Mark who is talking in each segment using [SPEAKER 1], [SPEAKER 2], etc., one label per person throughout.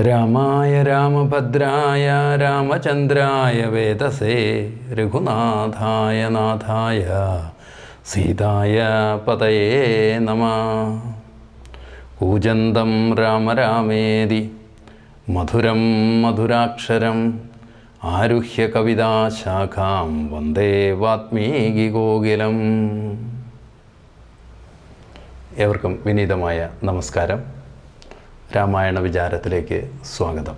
[SPEAKER 1] രാമായ രാമഭദ്രായ രാമചന്ദ്രായ വേദസേ രഘുനാഥായ നാഥായ സീതായ പതയേ നമ. കൂജന്തം രാമ രാമേതി മധുരം മധുരാക്ഷരം ആരുഹ്യ കവിതാശാഖാം വന്ദേ വാത്മീകി ഗോകുലം. ഏവർക്കും വിനീതമായ നമസ്കാരം. രാമായണ വിചാരത്തിലേക്ക് സ്വാഗതം.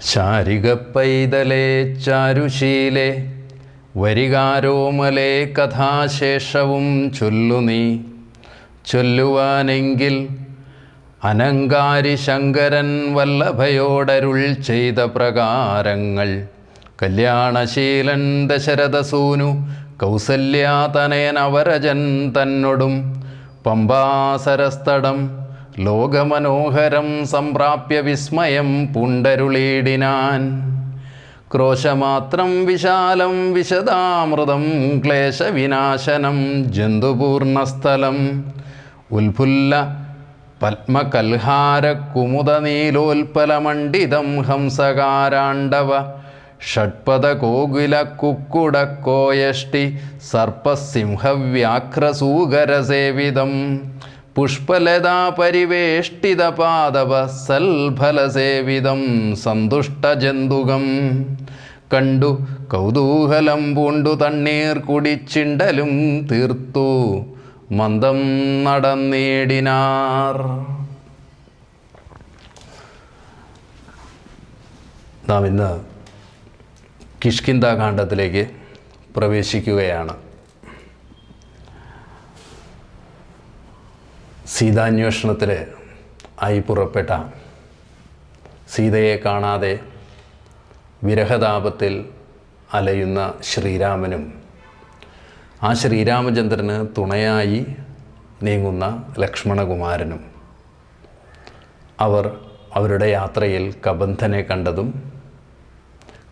[SPEAKER 1] ശാരിക പൈതലേ ചാരുശീലേ വരികാരോമലേ കഥാശേഷവും ചൊല്ലു നീ. ചൊല്ലുവാനെങ്കിൽ അനങ്കാരി ശങ്കരൻ വല്ലഭയോടരുൾ ചെയ്ത പ്രകാരങ്ങൾ. കല്യാണശീലൻ ദശരഥസൂനു കൗസല്യാതനയൻ അവരജൻ തന്നൊടും. പമ്പാസരസ്തടം. ലോകമനോഹരം സംപ്രാപ്യ വിസ്മയം പുണ്ടരുളീടിനാൻ. ക്രോശമാത്രം വിശാലം വിശദാമൃതം ക്ലേശവിനാശനം ജന്തുപൂർണസ്ഥലം. ഉൽഫുല്ല പത്മകൽഹാരകുമുദനീലോൽപലമണ്ഡിതം ഹംസകാരാണ്ടവ ഷഡ്പദകോകുലക്കുക്കുടക്കോയഷ്ടി സർപ്പസിംഹവ്യാഘ്രസൂകരസേവിതം പുഷ്പലതാപരിവേഷ്ടിതപാദവസൽഫലസേവിതം സന്തുഷ്ടജന്തുകം. കണ്ടു കൗതൂഹലം പൂണ്ടു തണ്ണീർ കുടിച്ചിണ്ടലും തീർത്തു മന്ദം നടന്നേടിനാർ. നാം ഇന്ന് കിഷ്കിന്ത കാണ്ഡത്തിലേക്ക് പ്രവേശിക്കുകയാണ്. സീതാന്വേഷണത്തിൽ ആയി പുറപ്പെട്ട സീതയെ കാണാതെ വിരഹതാപത്തിൽ അലയുന്ന ശ്രീരാമനും ആ ശ്രീരാമചന്ദ്രന് തുണയായി നീങ്ങുന്ന ലക്ഷ്മണകുമാരനും. അവർ അവരുടെ യാത്രയിൽ കബന്ധനെ കണ്ടതും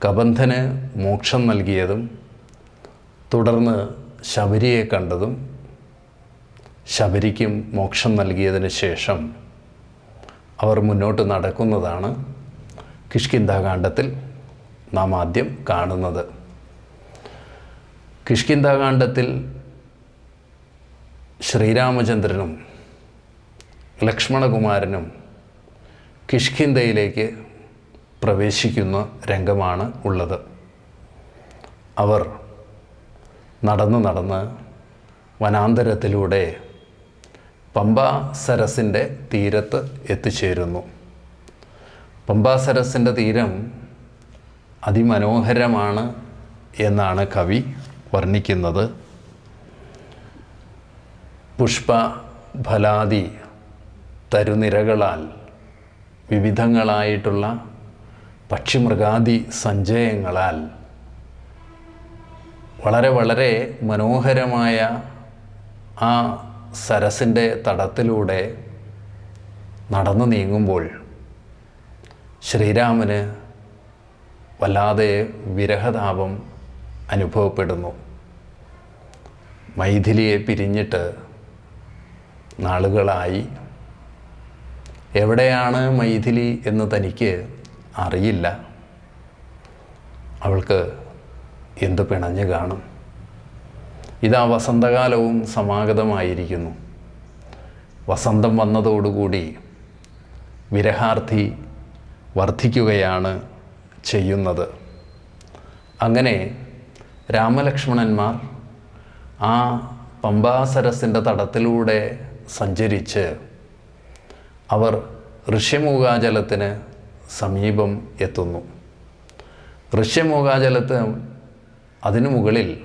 [SPEAKER 1] കബന്ധന് മോക്ഷം നൽകിയതും തുടർന്ന് ശബരിയെ കണ്ടതും ശബരിക്കും മോക്ഷം നൽകിയതിന് ശേഷം അവർ മുന്നോട്ട് നടക്കുന്നതാണ് കിഷ്കിന്താകാന്ഡത്തിൽ നാം ആദ്യം കാണുന്നത്. കിഷ്കിന്താകാന്ഡത്തിൽ ശ്രീരാമചന്ദ്രനും ലക്ഷ്മണകുമാരനും കിഷ്കിന്തയിലേക്ക് പ്രവേശിക്കുന്ന രംഗമാണ് ഉള്ളത്. അവർ നടന്ന് നടന്ന് വനാന്തരത്തിലൂടെ പമ്പാ സരസിന്റെ തീരത്ത് എത്തിച്ചേരുന്നു. പമ്പാ സരസിന്റെ തീരം അതിമനോഹരമാണ് എന്നാണ് കവി വർണിക്കുന്നത്. പുഷ്പ ഫലാദി തരുനിരകളാൽ വിവിധങ്ങളായിട്ടുള്ള പക്ഷിമൃഗാദി സഞ്ചയങ്ങളാൽ വളരെ വളരെ മനോഹരമായ ആ സരസിന്റെ തടത്തിലൂടെ നടന്നു നീങ്ങുമ്പോൾ ശ്രീരാമന് വല്ലാതെ വിരഹതാപം അനുഭവപ്പെടുന്നു. മൈഥിലിയെ പിരിഞ്ഞിട്ട് നാളുകളായി. എവിടെയാണ് മൈഥിലി എന്ന് തനിക്ക് അറിയില്ല. അവൾക്ക് എന്ത് പിണഞ്ഞു കാണും. ഇതാ വസന്തകാലവും സമാഗതമായിരിക്കുന്നു. വസന്തം വന്നതോടുകൂടി വിരഹാർത്ഥി വർദ്ധിക്കുകയാണ് ചെയ്യുന്നത്. അങ്ങനെ രാമലക്ഷ്മണന്മാർ ആ പമ്പാസരസിന്റെ തടത്തിലൂടെ സഞ്ചരിച്ച് അവർ ഋഷ്യമൂകാജലത്തിന് സമീപം എത്തുന്നു. ഋഷ്യമൂകാജലത്ത് അതിനു മുകളിൽ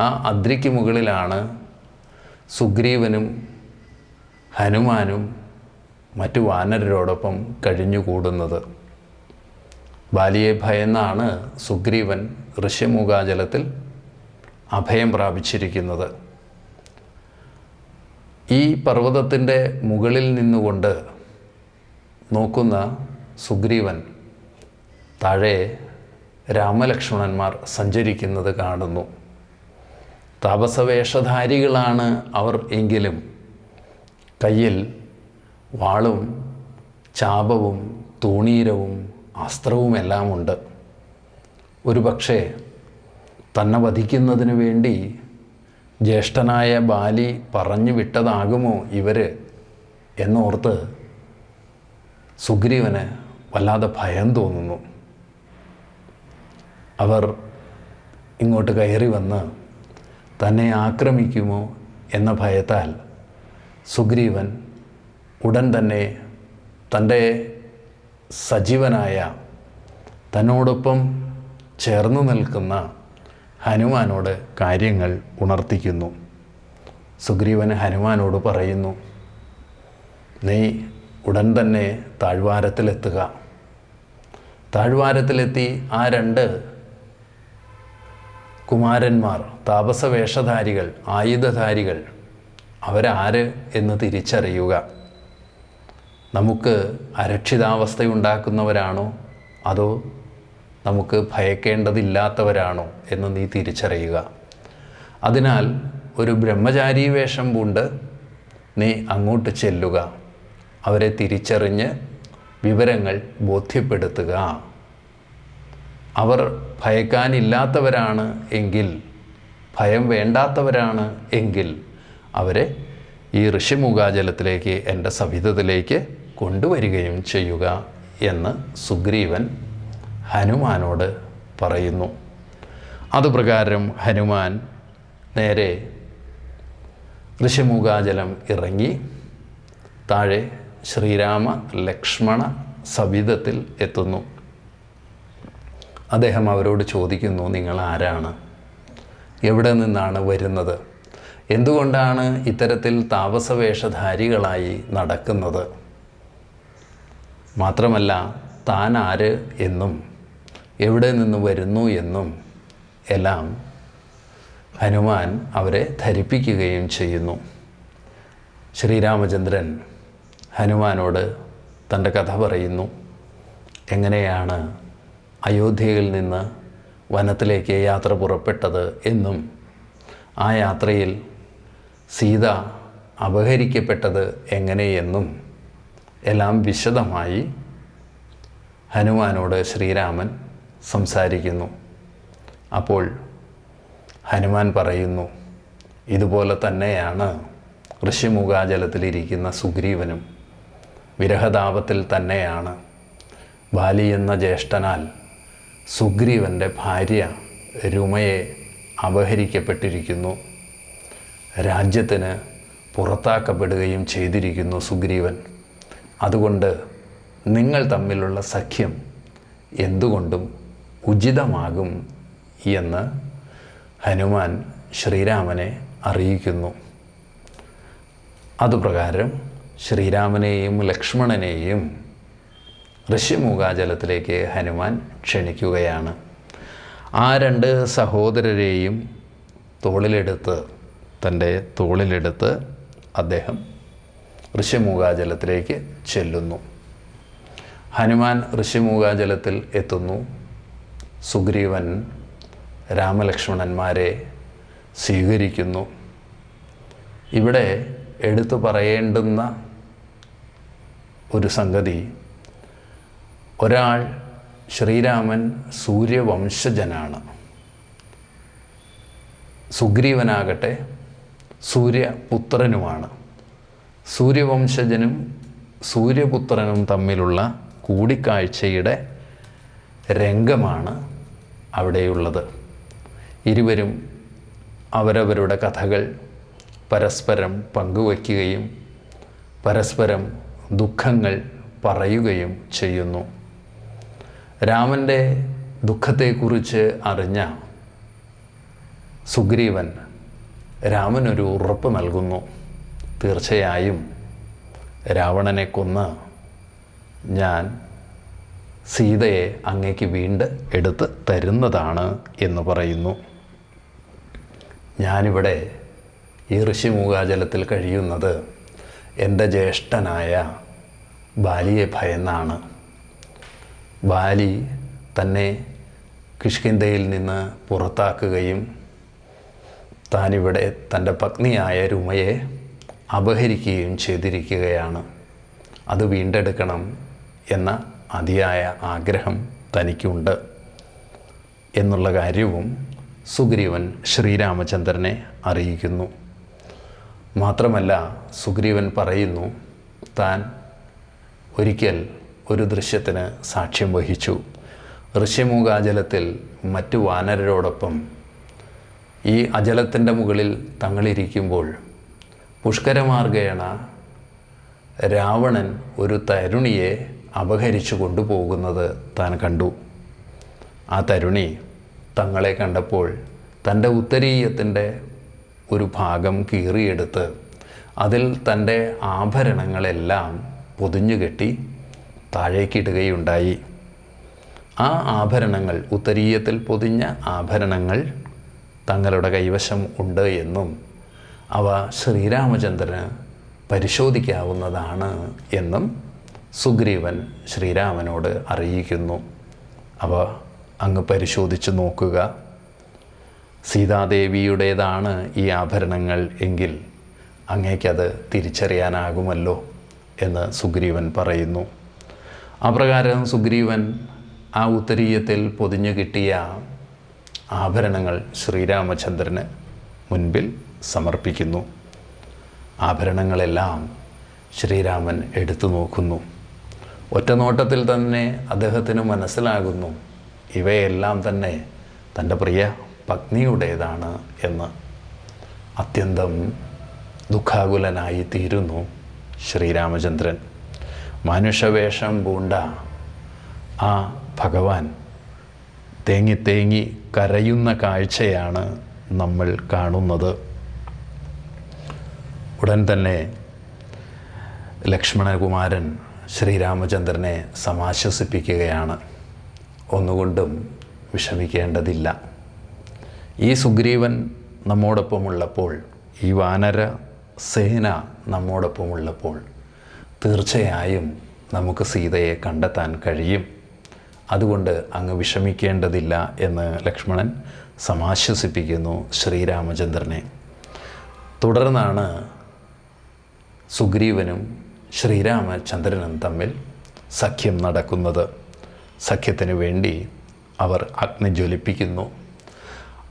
[SPEAKER 1] ആ അദ്രിക്ക് മുകളിലാണ് സുഗ്രീവനും ഹനുമാനും മറ്റു വാനരരോടൊപ്പം കഴിഞ്ഞുകൂടുന്നത്. ബാലിയെ ഭയന്നാണ് സുഗ്രീവൻ ഋഷ്യമുഖാചലത്തിൽ അഭയം പ്രാപിച്ചിരിക്കുന്നത്. ഈ പർവതത്തിന്റെ മുകളിൽ നിന്നുകൊണ്ട് നോക്കുന്ന സുഗ്രീവൻ താഴെ രാമലക്ഷ്മണന്മാർ സഞ്ചരിക്കുന്നത് കാണുന്നു. താപസവേഷധാരികളാണ് അവർ എങ്കിലും. കയ്യിൽ വാളും ചാപവും തൂണീരവും അസ്ത്രവുമെല്ലാം ഉണ്ട് ഒരു പക്ഷേ തന്നെ വധിക്കുന്നതിന് വേണ്ടി ജ്യേഷ്ഠനായ ബാലി പറഞ്ഞു വിട്ടതാകുമോ ഇവർ എന്നോർത്ത് സുഗ്രീവന് വല്ലാതെ ഭയം തോന്നുന്നു. അവർ ഇങ്ങോട്ട് കയറി വന്ന് തന്നെ ആക്രമിക്കുമോ എന്ന ഭയത്താൽ സുഗ്രീവൻ ഉടൻ തന്നെ തന്റെ സജീവനായ തന്നോടൊപ്പം ചേർന്നു നിൽക്കുന്ന ഹനുമാനോട് കാര്യങ്ങൾ ഉണർത്തിക്കുന്നു. സുഗ്രീവൻ ഹനുമാനോട് പറയുന്നു നീ ഉടൻ തന്നെ താഴ്വാരത്തിലെത്തുക. താഴ്വാരത്തിലെത്തി ആ രണ്ട് കുമാരന്മാർ താപസവേഷധാരികൾ ആയുധധാരികൾ അവരാര് എന്ന് തിരിച്ചറിയുക. നമുക്ക് അരക്ഷിതാവസ്ഥയുണ്ടാക്കുന്നവരാണോ? അതോ നമുക്ക് ഭയക്കേണ്ടതില്ലാത്തവരാണോ എന്ന് നീ തിരിച്ചറിയുക. അതിനാൽ ഒരു ബ്രഹ്മചാരി വേഷം പൂണ്ട് നീ അങ്ങോട്ട് ചെല്ലുക. അവരെ തിരിച്ചറിഞ്ഞ് വിവരങ്ങൾ ബോധ്യപ്പെടുത്തുക. അവർ ഭയക്കാനില്ലാത്തവരാണ് എങ്കിൽ ഭയം വേണ്ടാത്തവരാണ് എങ്കിൽ അവരെ ഈ ഋഷിമുഖാചലത്തിലേക്ക് എന്റെ സവിധത്തിലേക്ക് കൊണ്ടുവരികയും ചെയ്യുക എന്ന് സുഗ്രീവൻ ഹനുമാനോട് പറയുന്നു. അതുപ്രകാരം ഹനുമാൻ നേരെ ഋഷിമുഖാചലം ഇറങ്ങി താഴെ ശ്രീരാമ ലക്ഷ്മണ സവിധത്തിൽ എത്തുന്നു. അദ്ദേഹം അവരോട് ചോദിക്കുന്നു നിങ്ങൾ ആരാണ് എവിടെ നിന്നാണ് വരുന്നത്? എന്തുകൊണ്ടാണ് ഇത്തരത്തിൽ താപസവേഷധാരികളായി നടക്കുന്നത്? മാത്രമല്ല താൻ ആര് എന്നും എവിടെ നിന്ന് വരുന്നു എന്നും എല്ലാം ഹനുമാൻ അവരെ ധരിപ്പിക്കുകയും ചെയ്യുന്നു. ശ്രീരാമചന്ദ്രൻ ഹനുമാനോട് തന്റെ കഥ പറയുന്നു. എങ്ങനെയാണ് അയോധ്യയിൽ നിന്ന് വനത്തിലേക്ക് യാത്ര പുറപ്പെട്ടത് എന്നും ആ യാത്രയിൽ സീത അപഹരിക്കപ്പെട്ടത് എങ്ങനെയെന്നും എല്ലാം വിശദമായി ഹനുമാനോട് ശ്രീരാമൻ സംസാരിക്കുന്നു. അപ്പോൾ ഹനുമാൻ പറയുന്നു ഇതുപോലെ തന്നെയാണ് ഋഷിമുഖാജലത്തിലിരിക്കുന്ന സുഗ്രീവനും. വിരഹതാപത്തിൽ തന്നെയാണ്. ബാലി എന്ന ജ്യേഷ്ഠനാൽ സുഗ്രീവന്റെ ഭാര്യ രുമയെ അപഹരിക്കപ്പെട്ടിരിക്കുന്നു. രാജ്യത്തിന് പുറത്താക്കപ്പെടുകയും ചെയ്തിരിക്കുന്നു സുഗ്രീവൻ. അതുകൊണ്ട് നിങ്ങൾ തമ്മിലുള്ള സഖ്യം എന്തുകൊണ്ടും ഉചിതമാകും എന്ന് ഹനുമാൻ ശ്രീരാമനെ അറിയിക്കുന്നു. അതുപ്രകാരം ശ്രീരാമനെയും ലക്ഷ്മണനെയും ഋഷിമുഖാജലത്തിലേക്ക് ഹനുമാൻ ക്ഷണിക്കുകയാണ്. ആ രണ്ട് സഹോദരരെയും തോളിലെടുത്ത് തന്റെ തോളിലെടുത്ത് അദ്ദേഹം ഋഷിമുഖാജലത്തിലേക്ക് ചെല്ലുന്നു. ഹനുമാൻ ഋഷിമുഖാജലത്തിൽ എത്തുന്നു. സുഗ്രീവൻ രാമലക്ഷ്മണന്മാരെ സ്വീകരിക്കുന്നു. ഇവിടെ എടുത്തു പറയേണ്ടുന്ന ഒരു സംഗതി. ഒരാൾ ശ്രീരാമൻ സൂര്യവംശജനാണ്. സുഗ്രീവനാകട്ടെ സൂര്യപുത്രനുമാണ്. സൂര്യവംശജനും സൂര്യപുത്രനും തമ്മിലുള്ള കൂടിക്കാഴ്ചയുടെ രംഗമാണ് അവിടെയുള്ളത്. ഇരുവരും അവരവരുടെ കഥകൾ പരസ്പരം പങ്കുവയ്ക്കുകയും പരസ്പരം ദുഃഖങ്ങൾ പറയുകയും ചെയ്യുന്നു. രാമന്റെ ദുഃഖത്തെക്കുറിച്ച് അറിഞ്ഞ സുഗ്രീവൻ രാമനൊരു ഉറപ്പ് നൽകുന്നു. തീർച്ചയായും രാവണനെ കൊന്ന് ഞാൻ സീതയെ അങ്ങേക്ക് വീണ്ട് എടുത്ത് തരുന്നതാണ് എന്ന് പറയുന്നു. ഞാനിവിടെ ഈ ഋഷിമൂകാചലത്തിൽ കഴിയുന്നത് എന്റെ ജ്യേഷ്ഠനായ ബാലിയെ ഭയന്നാണ്. ബാലി തന്നെ കിഷ്കിന്ധയിൽ നിന്ന് പുറത്താക്കുകയും താനിവിടെ തന്റെ പത്നിയായ രുമയെ അപഹരിക്കുകയും ചെയ്തിരിക്കുകയാണ്. അത് വീണ്ടെടുക്കണം എന്ന അതിയായ ആഗ്രഹം തനിക്കുണ്ട് എന്നുള്ള കാര്യവും സുഗ്രീവൻ ശ്രീരാമചന്ദ്രനെ അറിയിക്കുന്നു. മാത്രമല്ല സുഗ്രീവൻ പറയുന്നു താൻ ഒരിക്കൽ ഒരു ദൃശ്യത്തിന് സാക്ഷ്യം വഹിച്ചു. ഋഷ്യമൂകാചലത്തിൽ മറ്റു വാനരരോടൊപ്പം ഈ അജലത്തിന്റെ മുകളിൽ തങ്ങളിരിക്കുമ്പോൾ പുഷ്കരമാർഗേണ രാവണൻ ഒരു തരുണിയെ അപഹരിച്ചു കൊണ്ടുപോകുന്നത് താൻ കണ്ടു. ആ തരുണി തങ്ങളെ കണ്ടപ്പോൾ തന്റെ ഉത്തരീയത്തിന്റെ ഒരു ഭാഗം കീറിയെടുത്ത് അതിൽ തന്റെ ആഭരണങ്ങളെല്ലാം പൊതിഞ്ഞുകെട്ടി താഴേക്കിടുകയുണ്ടായി. ആ ആഭരണങ്ങൾ ഉത്തരീയത്തിൽ പൊതിഞ്ഞ ആഭരണങ്ങൾ തങ്ങളുടെ കൈവശം ഉണ്ട് എന്നും അവ ശ്രീരാമചന്ദ്രന് പരിശോധിക്കാവുന്നതാണ് എന്നും സുഗ്രീവൻ ശ്രീരാമനോട് അറിയിക്കുന്നു. അവ അങ്ങ് പരിശോധിച്ച് നോക്കുക. സീതാദേവിയുടേതാണ് ഈ ആഭരണങ്ങൾ എങ്കിൽ അങ്ങേക്കത് തിരിച്ചറിയാനാകുമല്ലോ എന്ന് സുഗ്രീവൻ പറയുന്നു. അപ്രകാരം സുഗ്രീവൻ ആ ഉത്തരീയത്തിൽ പൊതിഞ്ഞു കിട്ടിയ ആഭരണങ്ങൾ ശ്രീരാമചന്ദ്രന് മുൻപിൽ സമർപ്പിക്കുന്നു. ആഭരണങ്ങളെല്ലാം ശ്രീരാമൻ എടുത്തു നോക്കുന്നു. ഒറ്റ നോട്ടത്തിൽ തന്നെ അദ്ദേഹത്തിന് മനസ്സിലാകുന്നു ഇവയെല്ലാം തന്നെ തന്റെ പ്രിയ പത്നിയുടേതാണ് എന്ന്. അത്യന്തം ദുഃഖാകുലനായി തീരുന്നു ശ്രീരാമചന്ദ്രൻ. മനുഷ്യവേഷം പൂണ്ട ആ ഭഗവാൻ തേങ്ങി തേങ്ങി കരയുന്ന കാഴ്ചയാണ് നമ്മൾ കാണുന്നത്. ഉടൻ തന്നെ ലക്ഷ്മണകുമാരൻ ശ്രീരാമചന്ദ്രനെ സമാശ്വസിപ്പിക്കുകയാണ്. ഒന്നുകൊണ്ടും വിഷമിക്കേണ്ടതില്ല. ഈ സുഗ്രീവൻ നമ്മോടൊപ്പമുള്ളപ്പോൾ ഈ വാനര സേന നമ്മോടൊപ്പമുള്ളപ്പോൾ തീർച്ചയായും നമുക്ക് സീതയെ കണ്ടെത്താൻ കഴിയും. അതുകൊണ്ട് അങ്ങ് വിഷമിക്കേണ്ടതില്ല എന്ന് ലക്ഷ്മണൻ സമാശ്വസിപ്പിക്കുന്നു ശ്രീരാമചന്ദ്രനെ. തുടർന്നാണ് സുഗ്രീവനും ശ്രീരാമചന്ദ്രനും തമ്മിൽ സഖ്യം നടക്കുന്നത്. സഖ്യത്തിനു വേണ്ടി അവർ അഗ്നി ജ്വലിപ്പിക്കുന്നു.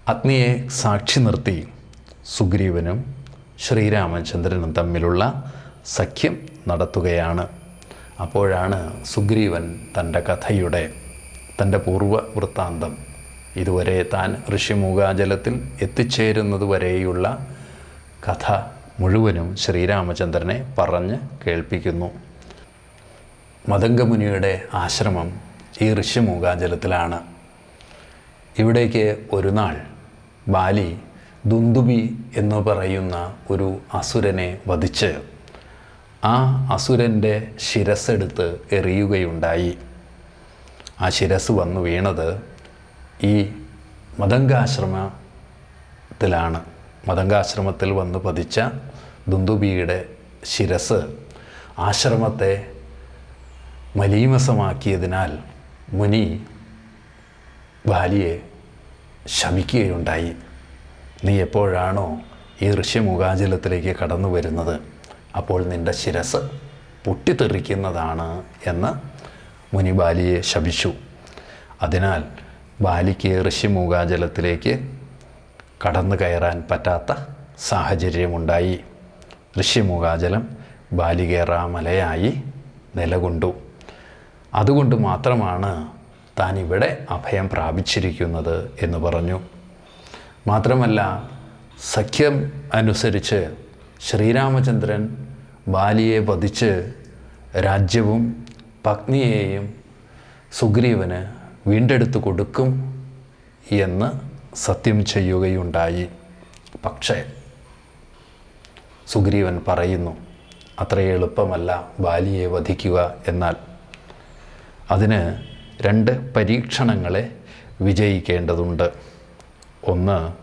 [SPEAKER 1] അഗ്നിയെ സാക്ഷി നിർത്തി സുഗ്രീവനും ശ്രീരാമചന്ദ്രനും തമ്മിലുള്ള സഖ്യം നടത്തുകയാണ്. അപ്പോഴാണ് സുഗ്രീവൻ തന്റെ കഥയുടെ തന്റെ പൂർവ വൃത്താന്തം ഇതുവരെ താൻ ഋഷിമൂകാചലത്തിൽ എത്തിച്ചേരുന്നതുവരെയുള്ള കഥ മുഴുവനും ശ്രീരാമചന്ദ്രനെ പറഞ്ഞ് കേൾപ്പിക്കുന്നു. മതംഗമുനിയുടെ ആശ്രമം ഈ ഋഷിമൂകാചലത്തിലാണ് ഇവിടേക്ക് ഒരു നാൾ ബാലി ദുന്ദുബി എന്ന് പറയുന്ന ഒരു അസുരനെ വധിച്ച് ആ അസുരന്റെ ശിരസ്സെടുത്ത് എറിയുകയുണ്ടായി. ആ ശിരസ് വന്നു വീണത് ഈ മതങ്കാശ്രമത്തിലാണ് മതങ്കാശ്രമത്തിൽ വന്ന് പതിച്ച ദുന്ദുബിയുടെ ശിരസ് ആശ്രമത്തെ മലീമസമാക്കിയതിനാൽ മുനി ബാലിയെ ശമിക്കുകയുണ്ടായി. നീ എപ്പോഴാണോ ഈ ഋഷ്യമുഖാചലത്തിലേക്ക് കടന്നു വരുന്നത് അപ്പോൾ നിന്റെ ശിരസ് പൊട്ടിത്തെറിക്കുന്നതാണ് എന്ന് മുനി ബാലിയെ ശപിച്ചു. അതിനാൽ ബാലിക്ക് ഋഷിമുഖാചലത്തിലേക്ക് കടന്നു കയറാൻ പറ്റാത്ത സാഹചര്യമുണ്ടായി. ഋഷിമുഖാചലം ബാലികേറാമലയായി നിലകൊണ്ടു. അതുകൊണ്ട് മാത്രമാണ് താൻ ഇവിടെ അഭയം പ്രാപിച്ചിരിക്കുന്നത് എന്ന് പറഞ്ഞു. മാത്രമല്ല സഖ്യം അനുസരിച്ച് ശ്രീരാമചന്ദ്രൻ ബാലിയെ വധിച്ച് രാജ്യവും പത്നിയെയും സുഗ്രീവന് വീണ്ടെടുത്തു കൊടുക്കും എന്ന് സത്യം ചെയ്യുകയുണ്ടായി. പക്ഷേ സുഗ്രീവൻ പറയുന്നു അത്ര എളുപ്പമല്ല ബാലിയെ വധിക്കുക എന്നാൽ. അതിന് രണ്ട് പരീക്ഷണങ്ങളെ വിജയിക്കേണ്ടതുണ്ട്. ഒന്ന്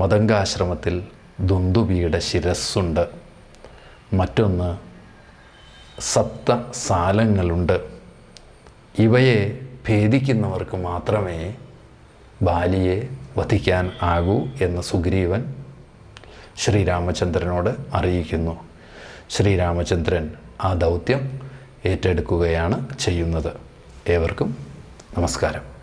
[SPEAKER 1] മതങ്കാശ്രമത്തിൽ ദുന്ദുബിയുടെ ശിരസ്സുണ്ട്. മറ്റൊന്ന് സപ്ത സാലങ്ങളുണ്ട് ഇവയെ ഭേദിക്കുന്നവർക്ക് മാത്രമേ ബാലിയെ വധിക്കാൻ ആകൂ എന്ന് സുഗ്രീവൻ ശ്രീരാമചന്ദ്രനോട് അറിയിക്കുന്നു. ശ്രീരാമചന്ദ്രൻ ആ ദൗത്യം ഏറ്റെടുക്കുകയാണ് ചെയ്യുന്നത്. ഏവർക്കും നമസ്കാരം.